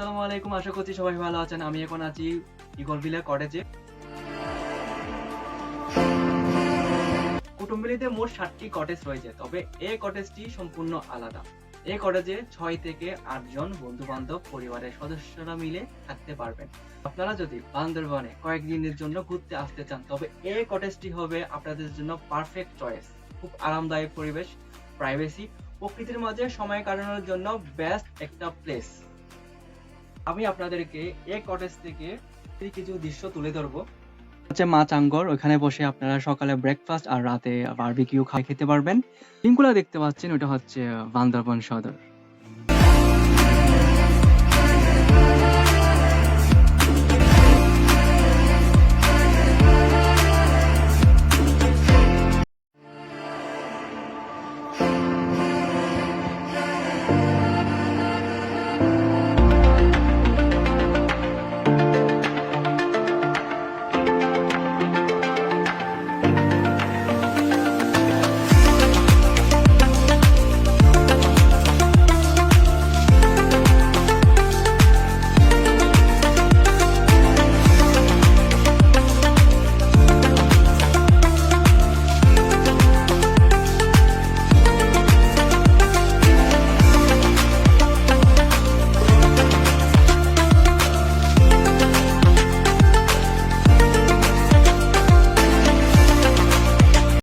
আসসালামু আলাইকুম আশা করছি সবাই ভালো আছেন। আমি এখন আছি ইগলভিলে কটেজে কুটুম্বিলিতে মোট ষাটটি কটেজ রয়েছে, তবে এই কটেজটি সম্পূর্ণ আলাদা। এই কটেজে ছয় থেকে আটজন বন্ধু বান্ধব পরিবারের সদস্যরা মিলে থাকতে পারবেন। আপনারা যদি বান্দরবানে কয়েকদিনের জন্য ঘুরতে আসতে চান, তবে এই কটেজটি হবে আপনাদের জন্য পারফেক্ট চয়েস খুব আরামদায়ক পরিবেশ প্রাইভেসি প্রকৃতির মাঝে সময় কাটানোর জন্য বেস্ট একটা প্লেস আমি আপনাদেরকে এই কটেজ থেকে কিছু দৃশ্য তুলে ধরবো। হচ্ছে মা চাঙ্গর ওখানে বসে আপনারা সকালে ব্রেকফাস্ট আর রাতে বারবিকিউ খাই খেতে পারবেন। লিঙ্কগুলো দেখতে পাচ্ছেন ওটা হচ্ছে বান্দরবন সদর।